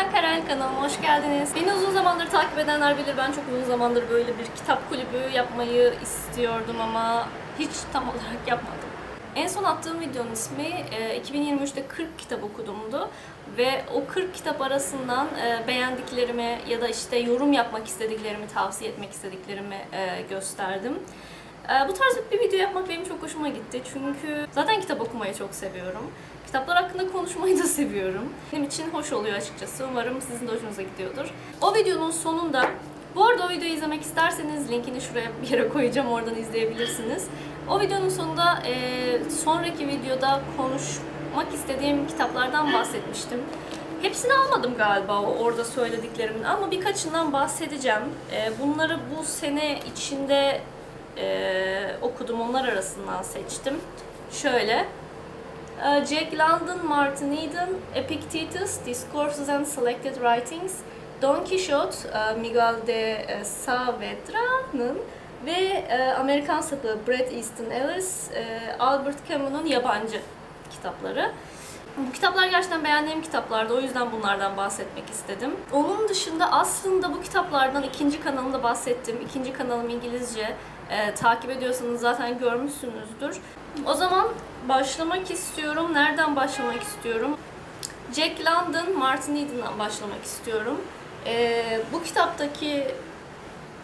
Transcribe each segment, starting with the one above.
ben Karen kanalıma hoş geldiniz. Beni uzun zamandır takip edenler bilir ben çok uzun zamandır böyle bir kitap kulübü yapmayı istiyordum ama hiç tam olarak yapmadım. En son attığım videonun ismi e, 2023'te 40 kitap okudumdu ve o 40 kitap arasından e, beğendiklerimi ya da işte yorum yapmak istediklerimi, tavsiye etmek istediklerimi e, gösterdim. E, Bu tarz bir video yapmak benim çok hoşuma gitti çünkü zaten kitap okumayı çok seviyorum. Kitaplar hakkında konuşmayı da seviyorum. Benim için hoş oluyor açıkçası. Umarım sizin de hoşunuza gidiyordur. O videonun sonunda bu arada o videoyu izlemek isterseniz linkini şuraya bir yere koyacağım. Oradan izleyebilirsiniz. O videonun sonunda e, sonraki videoda konuşmak istediğim kitaplardan bahsetmiştim. Hepsini almadım galiba orada söylediklerimin ama birkaçından bahsedeceğim. E, bunları bu sene içinde e, okudum. Onlar arasından seçtim. Şöyle. Uh, Jack London, Martin Eden, Epictetus, Discourses and Selected Writings, Don Quixote, uh, Miguel de uh, Saavedra'nın ve uh, Amerikan sapı Bret Easton Ellis, Albert Camus'un yabancı kitapları. Bu kitaplar gerçekten beğendiğim kitaplardı. O yüzden bunlardan bahsetmek istedim. Onun dışında aslında bu kitaplardan ikinci kanalımda bahsettim. İkinci kanalım İngilizce. Ee, takip ediyorsanız zaten görmüşsünüzdür. O zaman başlamak istiyorum. Nereden başlamak istiyorum? Jack London, Martin Eden'dan başlamak istiyorum. Ee, bu kitaptaki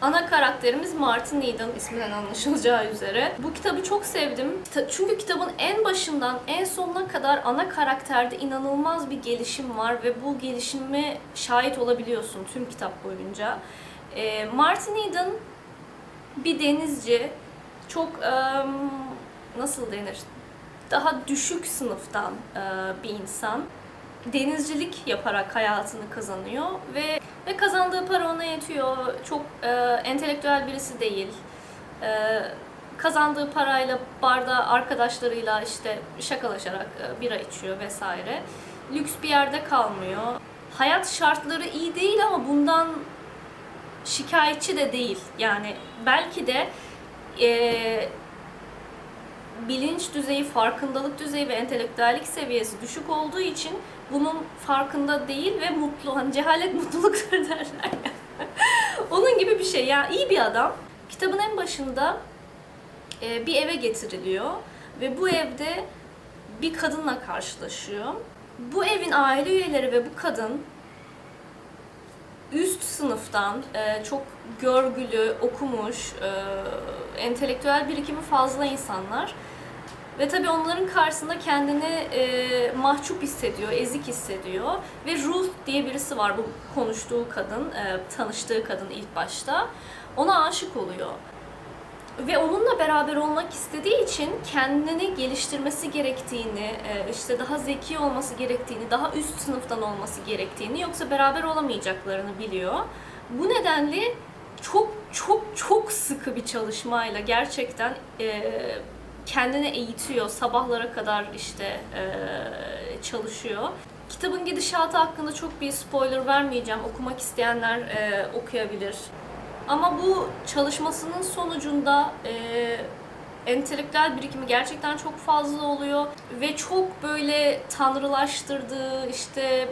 Ana karakterimiz Martin Eden isminden anlaşılacağı üzere. Bu kitabı çok sevdim. Çünkü kitabın en başından en sonuna kadar ana karakterde inanılmaz bir gelişim var ve bu gelişime şahit olabiliyorsun tüm kitap boyunca. Ee, Martin Eden bir denizci. Çok nasıl denir? Daha düşük sınıftan bir insan denizcilik yaparak hayatını kazanıyor ve ve kazandığı para ona yetiyor. Çok entelektüel birisi değil. Kazandığı parayla barda arkadaşlarıyla işte şakalaşarak bira içiyor vesaire. Lüks bir yerde kalmıyor. Hayat şartları iyi değil ama bundan şikayetçi de değil. Yani belki de e, bilinç düzeyi, farkındalık düzeyi ve entelektüellik seviyesi düşük olduğu için bunun farkında değil ve mutlu. Hani cehalet mutluluktur derler. Onun gibi bir şey. Yani iyi bir adam. Kitabın en başında e, bir eve getiriliyor ve bu evde bir kadınla karşılaşıyor. Bu evin aile üyeleri ve bu kadın üst sınıftan e, çok görgülü, okumuş, e, entelektüel birikimi fazla insanlar. Ve tabii onların karşısında kendini e, mahcup hissediyor, ezik hissediyor. Ve Ruth diye birisi var bu konuştuğu kadın, e, tanıştığı kadın ilk başta. Ona aşık oluyor. Ve onunla beraber olmak istediği için kendini geliştirmesi gerektiğini, e, işte daha zeki olması gerektiğini, daha üst sınıftan olması gerektiğini yoksa beraber olamayacaklarını biliyor. Bu nedenle çok çok çok sıkı bir çalışmayla gerçekten e, kendini eğitiyor. Sabahlara kadar işte e, çalışıyor. Kitabın gidişatı hakkında çok bir spoiler vermeyeceğim. Okumak isteyenler okuyabilir. Ama bu çalışmasının sonucunda e, entelektüel birikimi gerçekten çok fazla oluyor ve çok böyle tanrılaştırdığı işte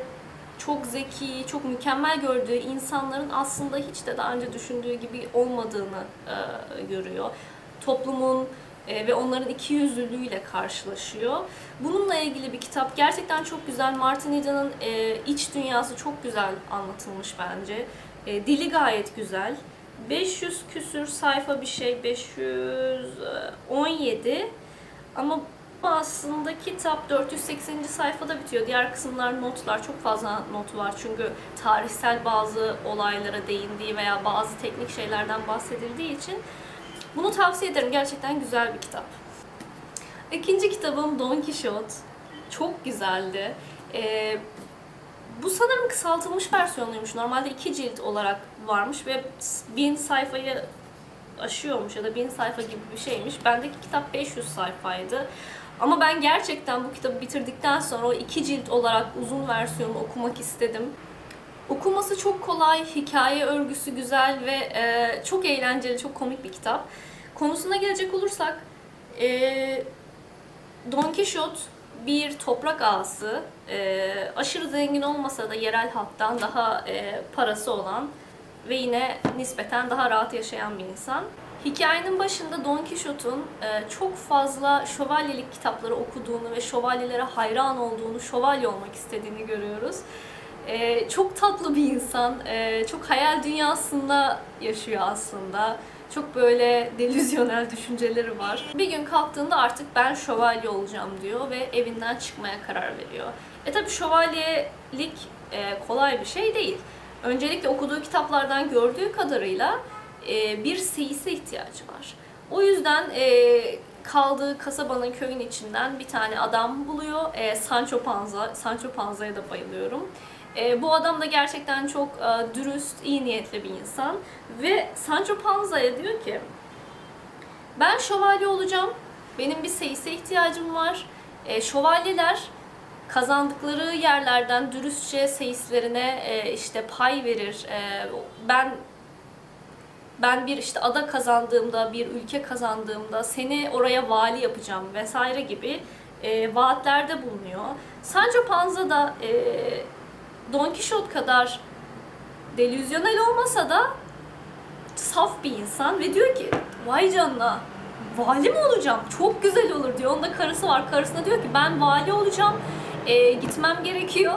çok zeki, çok mükemmel gördüğü insanların aslında hiç de daha önce düşündüğü gibi olmadığını e, görüyor. Toplumun e, ve onların iki yüzlülüğüyle karşılaşıyor. Bununla ilgili bir kitap. Gerçekten çok güzel. Martin Eden'ın e, iç dünyası çok güzel anlatılmış bence. E, dili gayet güzel. 500 küsür sayfa bir şey, 517 ama aslında kitap 480. sayfada bitiyor. Diğer kısımlar notlar. Çok fazla not var çünkü tarihsel bazı olaylara değindiği veya bazı teknik şeylerden bahsedildiği için bunu tavsiye ederim. Gerçekten güzel bir kitap. İkinci kitabım Don Quixote. Çok güzeldi. Ee, bu sanırım kısaltılmış versiyonuymuş. Normalde iki cilt olarak varmış ve bin sayfayı aşıyormuş ya da bin sayfa gibi bir şeymiş. Bendeki kitap 500 sayfaydı. Ama ben gerçekten bu kitabı bitirdikten sonra o iki cilt olarak uzun versiyonu okumak istedim. Okuması çok kolay, hikaye örgüsü güzel ve e, çok eğlenceli, çok komik bir kitap. Konusuna gelecek olursak, e, Don Quixote bir toprak ağası e, aşırı zengin olmasa da yerel halktan daha e, parası olan ve yine nispeten daha rahat yaşayan bir insan. Hikayenin başında Don Quixote'un e, çok fazla şövalyelik kitapları okuduğunu ve şövalyelere hayran olduğunu, şövalye olmak istediğini görüyoruz. E, çok tatlı bir insan, e, çok hayal dünyasında yaşıyor aslında. Çok böyle delüzyonel düşünceleri var. Bir gün kalktığında artık ben şövalye olacağım diyor ve evinden çıkmaya karar veriyor. E tabi şövalyelik kolay bir şey değil. Öncelikle okuduğu kitaplardan gördüğü kadarıyla e, bir seyise ihtiyacı var. O yüzden e, kaldığı kasabanın köyün içinden bir tane adam buluyor. E, Sancho Panza. Sancho Panza'ya da bayılıyorum. E, bu adam da gerçekten çok e, dürüst, iyi niyetli bir insan. Ve Sancho Panza'ya diyor ki ben şövalye olacağım. Benim bir seyise ihtiyacım var. E, şövalyeler kazandıkları yerlerden dürüstçe seyislerine e, işte pay verir. E, ben ben bir işte ada kazandığımda, bir ülke kazandığımda seni oraya vali yapacağım vesaire gibi e, vaatlerde bulunuyor. Sancho Panza da e, Don Quixote kadar delüzyonel olmasa da saf bir insan ve diyor ki vay canına vali mi olacağım? Çok güzel olur diyor. Onda karısı var. Karısına diyor ki ben vali olacağım. E, gitmem gerekiyor.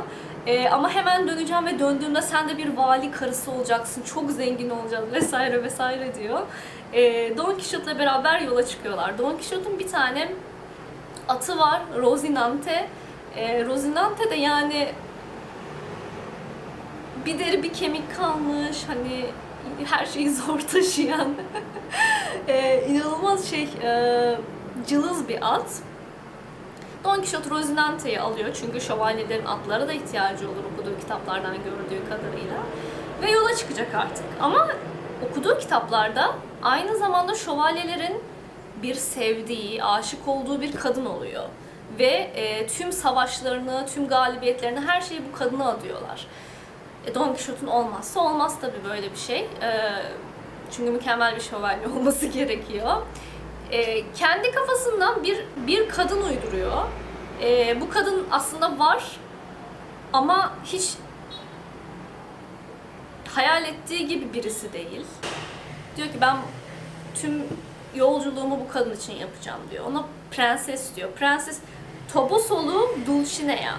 E, ama hemen döneceğim ve döndüğümde sen de bir vali karısı olacaksın. Çok zengin olacağız vesaire vesaire diyor. E, Don Quixote'la beraber yola çıkıyorlar. Don Quixote'un bir tane atı var. Rozinante. E, Rozinante de yani bir deri bir kemik kalmış. Hani her şeyi zor taşıyan e, inanılmaz şey e, cılız bir at. Don Quixote Rozinante'yi alıyor çünkü şövalyelerin atlara da ihtiyacı olur okuduğu kitaplardan gördüğü kadarıyla. Ve yola çıkacak artık. Ama okuduğu kitaplarda aynı zamanda şövalyelerin bir sevdiği, aşık olduğu bir kadın oluyor. Ve e, tüm savaşlarını, tüm galibiyetlerini, her şeyi bu kadına adıyorlar. E, Don Quixote'un olmazsa olmaz tabii böyle bir şey. E, çünkü mükemmel bir şövalye olması gerekiyor. E, kendi kafasından bir bir kadın uyduruyor. E, bu kadın aslında var ama hiç hayal ettiği gibi birisi değil. Diyor ki ben tüm yolculuğumu bu kadın için yapacağım diyor. Ona prenses diyor. Prenses Tobosolu Dulcinea.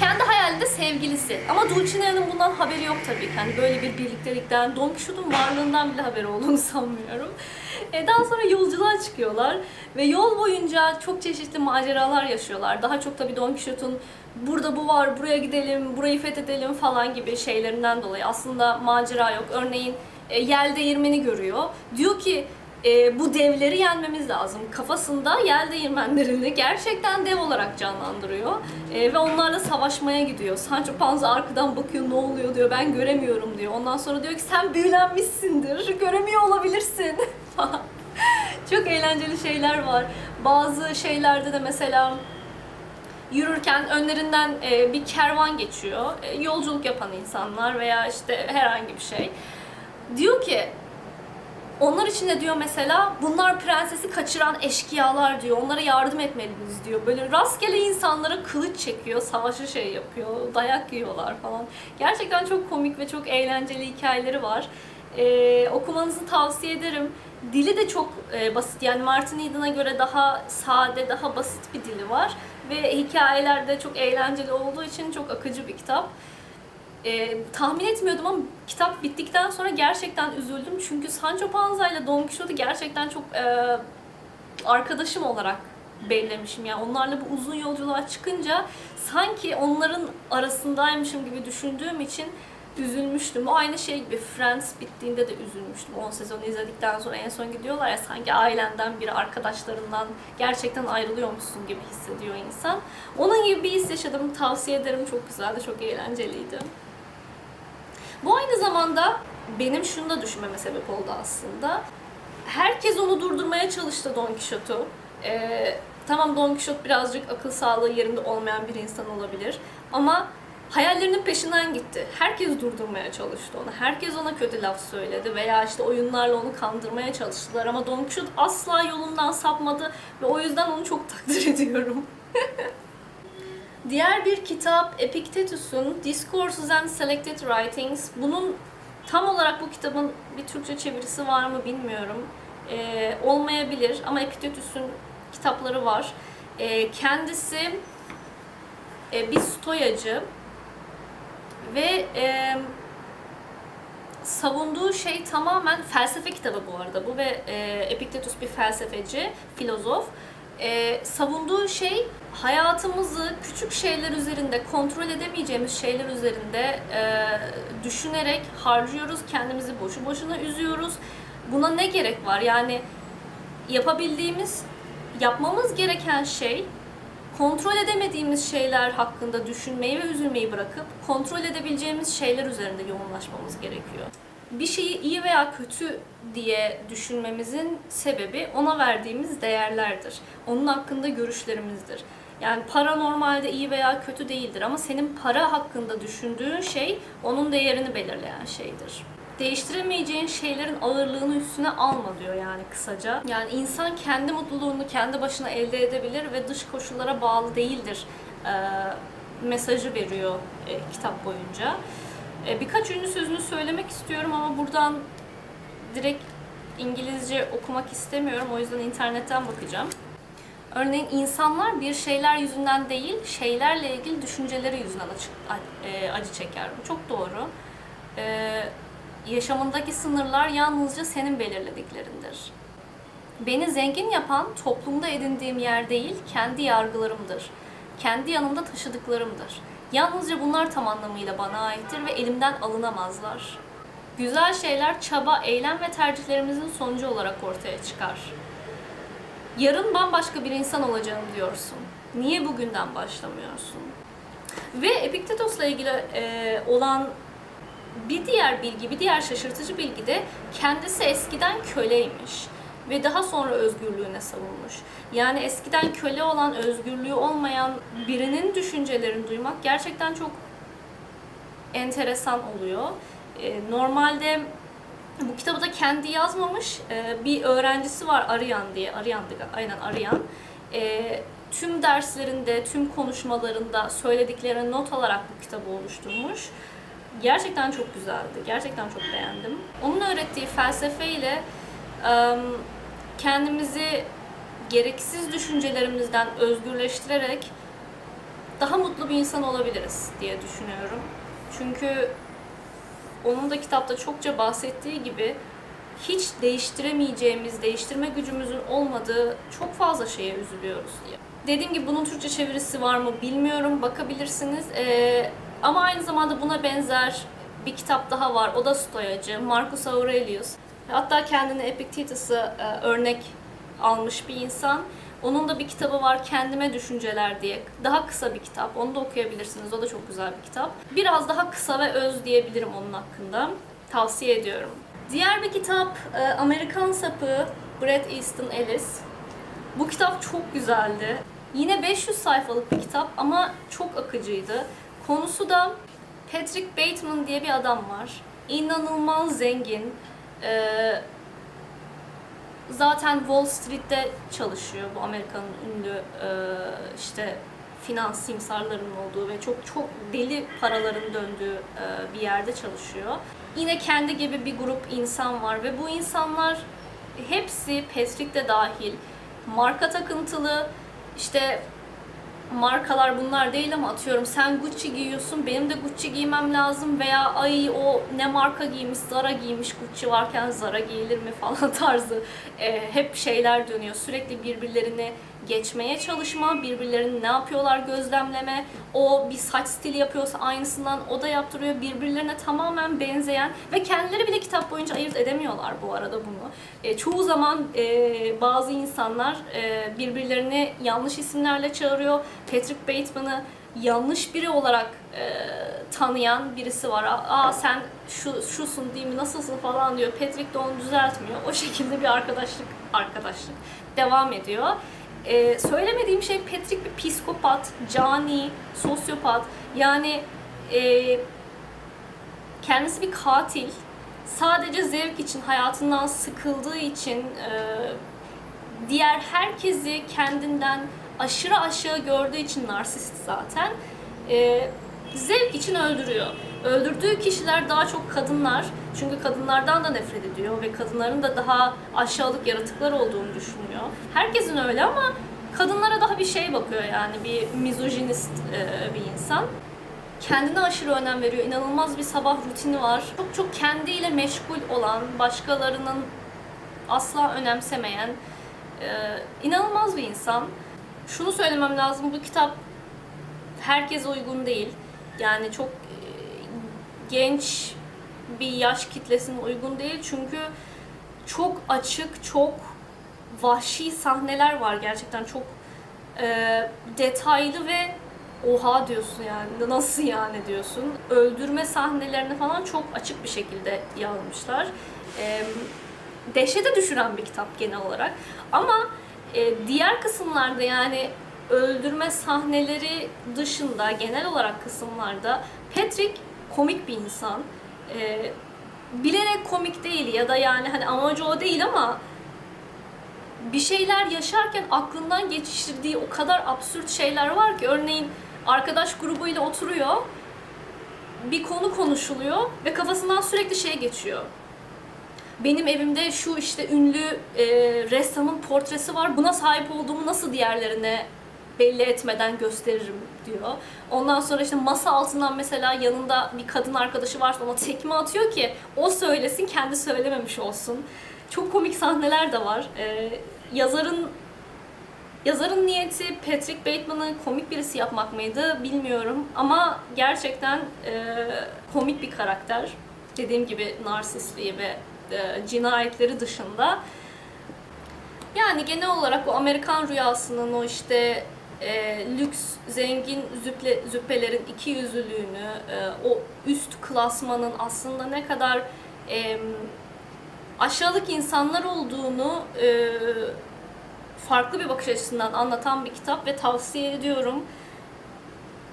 Kendi hayalinde sevgilisi. Ama Dulcinea'nın bundan haberi yok tabii ki. Hani böyle bir birliktelikten, Don Quixote'un varlığından bile haberi olduğunu sanmıyorum. E daha sonra yolculuğa çıkıyorlar ve yol boyunca çok çeşitli maceralar yaşıyorlar. Daha çok tabii Don Quixote'un burada bu var, buraya gidelim, burayı fethedelim falan gibi şeylerinden dolayı aslında macera yok. Örneğin e, yel değirmeni görüyor. Diyor ki e, bu devleri yenmemiz lazım. Kafasında yel değirmenlerini gerçekten dev olarak canlandırıyor. E, ve onlarla savaşmaya gidiyor. Sancho Panza arkadan bakıyor ne oluyor diyor ben göremiyorum diyor. Ondan sonra diyor ki sen büyülenmişsindir, göremiyor olabilirsin Çok eğlenceli şeyler var. Bazı şeylerde de mesela yürürken önlerinden e, bir kervan geçiyor. E, yolculuk yapan insanlar veya işte herhangi bir şey. Diyor ki onlar için de diyor mesela bunlar prensesi kaçıran eşkıyalar diyor. Onlara yardım etmeliyiz diyor. Böyle rastgele insanlara kılıç çekiyor, savaşı şey yapıyor, dayak yiyorlar falan. Gerçekten çok komik ve çok eğlenceli hikayeleri var. Ee, okumanızı tavsiye ederim. Dili de çok e, basit. Yani Martin Eden'a göre daha sade, daha basit bir dili var. Ve hikayeler de çok eğlenceli olduğu için çok akıcı bir kitap. Ee, tahmin etmiyordum ama kitap bittikten sonra gerçekten üzüldüm. Çünkü Sancho Panza ile Don Quixote'u gerçekten çok e, arkadaşım olarak bellemişim. Yani onlarla bu uzun yolculuğa çıkınca sanki onların arasındaymışım gibi düşündüğüm için üzülmüştüm. O aynı şey gibi Friends bittiğinde de üzülmüştüm. 10 sezonu izledikten sonra en son gidiyorlar ya sanki ailenden biri, arkadaşlarından gerçekten ayrılıyormuşsun gibi hissediyor insan. Onun gibi bir his yaşadım. Tavsiye ederim. Çok güzeldi, çok eğlenceliydi. Bu aynı zamanda benim şunu da düşünmeme sebep oldu aslında. Herkes onu durdurmaya çalıştı Don Quixote'u. Ee, tamam Don Quixote birazcık akıl sağlığı yerinde olmayan bir insan olabilir. Ama hayallerinin peşinden gitti. Herkes durdurmaya çalıştı onu. Herkes ona kötü laf söyledi veya işte oyunlarla onu kandırmaya çalıştılar. Ama Don Quixote asla yolundan sapmadı ve o yüzden onu çok takdir ediyorum. Diğer bir kitap Epictetus'un Discourses and Selected Writings. Bunun tam olarak bu kitabın bir Türkçe çevirisi var mı bilmiyorum. Ee, olmayabilir ama Epictetus'un kitapları var. Ee, kendisi e, bir stoyacı ve e, savunduğu şey tamamen felsefe kitabı bu arada bu ve e, Epiktetus bir felsefeci, filozof. E, savunduğu şey hayatımızı küçük şeyler üzerinde, kontrol edemeyeceğimiz şeyler üzerinde e, düşünerek harcıyoruz, kendimizi boşu boşuna üzüyoruz. Buna ne gerek var? Yani yapabildiğimiz, yapmamız gereken şey kontrol edemediğimiz şeyler hakkında düşünmeyi ve üzülmeyi bırakıp kontrol edebileceğimiz şeyler üzerinde yoğunlaşmamız gerekiyor. Bir şeyi iyi veya kötü diye düşünmemizin sebebi ona verdiğimiz değerlerdir. Onun hakkında görüşlerimizdir. Yani para normalde iyi veya kötü değildir ama senin para hakkında düşündüğün şey onun değerini belirleyen şeydir değiştiremeyeceğin şeylerin ağırlığını üstüne alma diyor yani kısaca. Yani insan kendi mutluluğunu kendi başına elde edebilir ve dış koşullara bağlı değildir e, mesajı veriyor e, kitap boyunca. E, birkaç ünlü sözünü söylemek istiyorum ama buradan direkt İngilizce okumak istemiyorum. O yüzden internetten bakacağım. Örneğin insanlar bir şeyler yüzünden değil, şeylerle ilgili düşünceleri yüzünden acı, e, acı çeker. Bu çok doğru. Yaşamındaki sınırlar yalnızca senin belirlediklerindir. Beni zengin yapan toplumda edindiğim yer değil, kendi yargılarımdır. Kendi yanımda taşıdıklarımdır. Yalnızca bunlar tam anlamıyla bana aittir ve elimden alınamazlar. Güzel şeyler çaba, eylem ve tercihlerimizin sonucu olarak ortaya çıkar. Yarın bambaşka bir insan olacağım diyorsun. Niye bugünden başlamıyorsun? Ve Epiktetos'la ilgili e, olan bir diğer bilgi, bir diğer şaşırtıcı bilgi de kendisi eskiden köleymiş ve daha sonra özgürlüğüne savunmuş. Yani eskiden köle olan, özgürlüğü olmayan birinin düşüncelerini duymak gerçekten çok enteresan oluyor. Ee, normalde bu kitabı da kendi yazmamış. Ee, bir öğrencisi var Aryan diye. Aryan'dı aynen Aryan. Ee, tüm derslerinde, tüm konuşmalarında söylediklerini not alarak bu kitabı oluşturmuş gerçekten çok güzeldi. Gerçekten çok beğendim. Onun öğrettiği felsefeyle kendimizi gereksiz düşüncelerimizden özgürleştirerek daha mutlu bir insan olabiliriz diye düşünüyorum. Çünkü onun da kitapta çokça bahsettiği gibi hiç değiştiremeyeceğimiz, değiştirme gücümüzün olmadığı çok fazla şeye üzülüyoruz diye. Dediğim gibi bunun Türkçe çevirisi var mı bilmiyorum. Bakabilirsiniz. Ee, ama aynı zamanda buna benzer bir kitap daha var. O da Stoyacı. Marcus Aurelius. Hatta kendini Epictetus'ı e, örnek almış bir insan. Onun da bir kitabı var Kendime Düşünceler diye. Daha kısa bir kitap. Onu da okuyabilirsiniz. O da çok güzel bir kitap. Biraz daha kısa ve öz diyebilirim onun hakkında. Tavsiye ediyorum. Diğer bir kitap e, Amerikan Sapı Bret Easton Ellis. Bu kitap çok güzeldi. Yine 500 sayfalık bir kitap ama çok akıcıydı. Konusu da Patrick Bateman diye bir adam var. İnanılmaz zengin. Ee, zaten Wall Street'te çalışıyor bu Amerika'nın ünlü e, işte finans simsarlarının olduğu ve çok çok deli paraların döndüğü e, bir yerde çalışıyor. Yine kendi gibi bir grup insan var ve bu insanlar hepsi Patrick de dahil marka takıntılı, işte markalar bunlar değil ama atıyorum sen Gucci giyiyorsun benim de Gucci giymem lazım veya ay o ne marka giymiş Zara giymiş Gucci varken Zara giyilir mi falan tarzı e, hep şeyler dönüyor. Sürekli birbirlerini geçmeye çalışma, birbirlerinin ne yapıyorlar gözlemleme, o bir saç stili yapıyorsa aynısından o da yaptırıyor. Birbirlerine tamamen benzeyen ve kendileri bile kitap boyunca ayırt edemiyorlar bu arada bunu. E, çoğu zaman e, bazı insanlar e, birbirlerini yanlış isimlerle çağırıyor. Patrick Bateman'ı yanlış biri olarak e, tanıyan birisi var. Aa sen şu şusun değil mi nasılsın falan diyor. Patrick de onu düzeltmiyor. O şekilde bir arkadaşlık arkadaşlık devam ediyor. Ee, söylemediğim şey Patrick bir psikopat, cani, sosyopat. Yani e, kendisi bir katil. Sadece zevk için, hayatından sıkıldığı için e, diğer herkesi kendinden aşırı aşağı gördüğü için narsist zaten e, zevk için öldürüyor. Öldürdüğü kişiler daha çok kadınlar. Çünkü kadınlardan da nefret ediyor ve kadınların da daha aşağılık yaratıklar olduğunu düşünüyor. Herkesin öyle ama kadınlara daha bir şey bakıyor yani bir mizojinist e, bir insan. Kendine aşırı önem veriyor. İnanılmaz bir sabah rutini var. Çok çok kendiyle meşgul olan, başkalarının asla önemsemeyen, e, inanılmaz bir insan. Şunu söylemem lazım, bu kitap herkese uygun değil. Yani çok genç bir yaş kitlesine uygun değil çünkü çok açık, çok vahşi sahneler var gerçekten çok e, detaylı ve oha diyorsun yani nasıl yani diyorsun. Öldürme sahnelerini falan çok açık bir şekilde yazmışlar. E, dehşete düşüren bir kitap genel olarak. Ama e, diğer kısımlarda yani öldürme sahneleri dışında genel olarak kısımlarda Patrick komik bir insan. E, bilerek komik değil ya da yani hani amacı o değil ama bir şeyler yaşarken aklından geçiştirdiği o kadar absürt şeyler var ki örneğin arkadaş grubuyla oturuyor bir konu konuşuluyor ve kafasından sürekli şey geçiyor benim evimde şu işte ünlü e, ressamın portresi var. Buna sahip olduğumu nasıl diğerlerine belli etmeden gösteririm diyor. Ondan sonra işte masa altından mesela yanında bir kadın arkadaşı varsa ona tekme atıyor ki o söylesin kendi söylememiş olsun. Çok komik sahneler de var. E, yazarın Yazarın niyeti Patrick Bateman'ı komik birisi yapmak mıydı bilmiyorum ama gerçekten e, komik bir karakter. Dediğim gibi narsistliği ve e, cinayetleri dışında. Yani genel olarak o Amerikan rüyasının o işte e, lüks, zengin züple, züppelerin iki yüzlülüğünü, e, o üst klasmanın aslında ne kadar e, aşağılık insanlar olduğunu e, farklı bir bakış açısından anlatan bir kitap ve tavsiye ediyorum.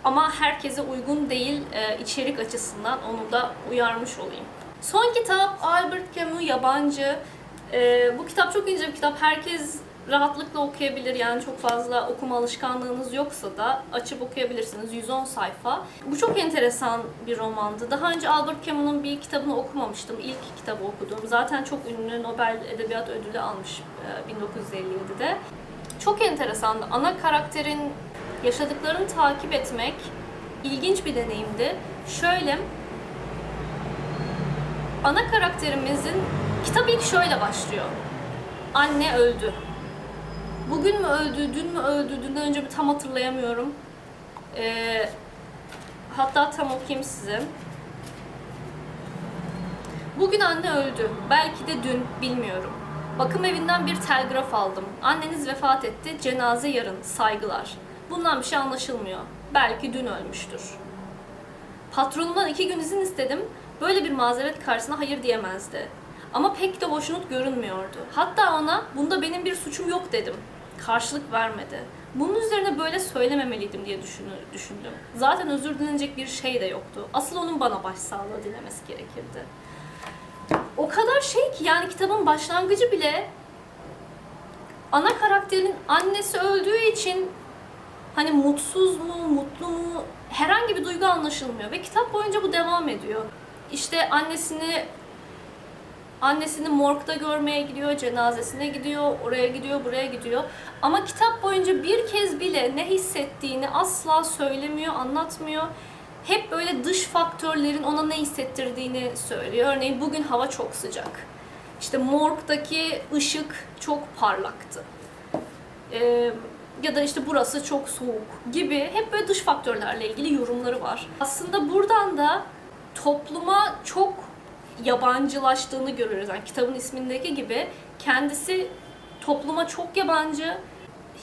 Ama herkese uygun değil e, içerik açısından onu da uyarmış olayım. Son kitap Albert Camus Yabancı. Ee, bu kitap çok ince bir kitap. Herkes rahatlıkla okuyabilir. Yani çok fazla okuma alışkanlığınız yoksa da açıp okuyabilirsiniz. 110 sayfa. Bu çok enteresan bir romandı. Daha önce Albert Camus'un bir kitabını okumamıştım. İlk kitabı okudum. Zaten çok ünlü Nobel Edebiyat Ödülü almış e, 1957'de. Çok enteresandı. Ana karakterin yaşadıklarını takip etmek ilginç bir deneyimdi. Şöyle, ana karakterimizin kitap ilk şöyle başlıyor. Anne öldü. Bugün mü öldü, dün mü öldü, dünden önce mi tam hatırlayamıyorum. Ee, hatta tam okuyayım size. Bugün anne öldü. Belki de dün, bilmiyorum. Bakım evinden bir telgraf aldım. Anneniz vefat etti, cenaze yarın, saygılar. Bundan bir şey anlaşılmıyor. Belki dün ölmüştür. Patronumdan iki gün izin istedim. Böyle bir mazeret karşısına hayır diyemezdi. Ama pek de hoşnut görünmüyordu. Hatta ona bunda benim bir suçum yok dedim. Karşılık vermedi. Bunun üzerine böyle söylememeliydim diye düşündüm. Zaten özür dilenecek bir şey de yoktu. Asıl onun bana başsağlığı dilemesi gerekirdi. O kadar şey ki yani kitabın başlangıcı bile ana karakterin annesi öldüğü için hani mutsuz mu, mutlu mu herhangi bir duygu anlaşılmıyor ve kitap boyunca bu devam ediyor. İşte annesini annesini morgda görmeye gidiyor, cenazesine gidiyor, oraya gidiyor, buraya gidiyor. Ama kitap boyunca bir kez bile ne hissettiğini asla söylemiyor, anlatmıyor. Hep böyle dış faktörlerin ona ne hissettirdiğini söylüyor. Örneğin bugün hava çok sıcak. İşte morgdaki ışık çok parlaktı. Ee, ya da işte burası çok soğuk gibi hep böyle dış faktörlerle ilgili yorumları var. Aslında buradan da topluma çok yabancılaştığını görüyoruz. Yani kitabın ismindeki gibi kendisi topluma çok yabancı,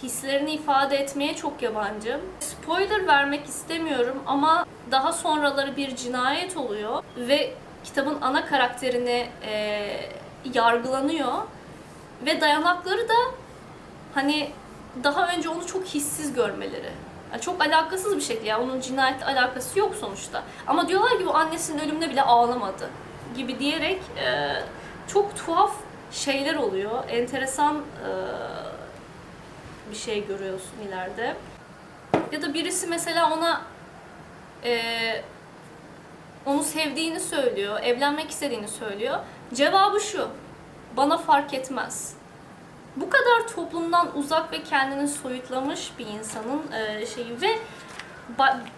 hislerini ifade etmeye çok yabancı. Spoiler vermek istemiyorum ama daha sonraları bir cinayet oluyor ve kitabın ana karakterini e, yargılanıyor ve dayanakları da hani daha önce onu çok hissiz görmeleri. Yani çok alakasız bir şekilde yani onun cinayetle alakası yok sonuçta. Ama diyorlar ki bu annesinin ölümüne bile ağlamadı gibi diyerek e, çok tuhaf şeyler oluyor. Enteresan e, bir şey görüyorsun ileride. Ya da birisi mesela ona eee, onu sevdiğini söylüyor, evlenmek istediğini söylüyor. Cevabı şu, bana fark etmez. Bu kadar toplumdan uzak ve kendini soyutlamış bir insanın eee, şeyi ve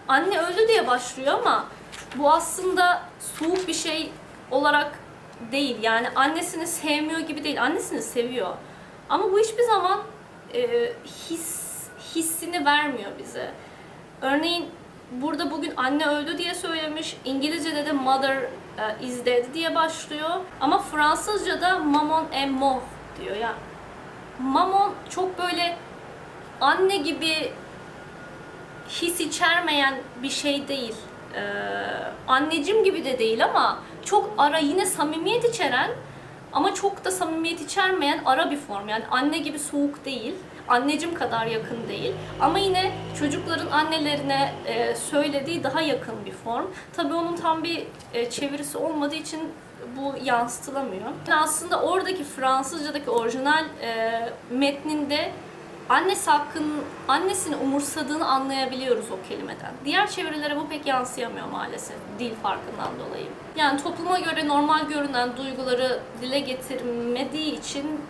anne öldü diye başlıyor ama bu aslında soğuk bir şey olarak değil. Yani annesini sevmiyor gibi değil. Annesini seviyor. Ama bu hiçbir zaman e, his hissini vermiyor bize. Örneğin burada bugün anne öldü diye söylemiş. İngilizce'de de mother e, is dead diye başlıyor. Ama Fransızca'da maman est mort diyor. Yani mamon çok böyle anne gibi his içermeyen bir şey değil. Ee, anneciğim gibi de değil ama çok ara yine samimiyet içeren ama çok da samimiyet içermeyen ara bir form. Yani anne gibi soğuk değil, anneciğim kadar yakın değil. Ama yine çocukların annelerine e, söylediği daha yakın bir form. Tabii onun tam bir e, çevirisi olmadığı için bu yansıtılamıyor. Yani aslında oradaki Fransızcadaki orijinal e, metninde annesi hakkın annesini umursadığını anlayabiliyoruz o kelimeden. Diğer çevirilere bu pek yansıyamıyor maalesef dil farkından dolayı. Yani topluma göre normal görünen duyguları dile getirmediği için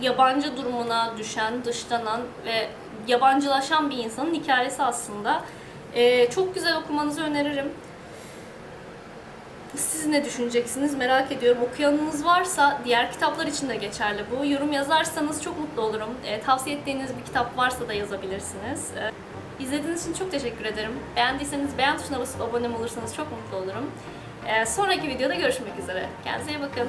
yabancı durumuna düşen, dışlanan ve yabancılaşan bir insanın hikayesi aslında. Ee, çok güzel okumanızı öneririm. Siz ne düşüneceksiniz merak ediyorum. Okuyanınız varsa diğer kitaplar için de geçerli bu. Yorum yazarsanız çok mutlu olurum. E, tavsiye ettiğiniz bir kitap varsa da yazabilirsiniz. E, izlediğiniz için çok teşekkür ederim. Beğendiyseniz beğen tuşuna basıp abone olursanız çok mutlu olurum. E, sonraki videoda görüşmek üzere. Kendinize iyi bakın.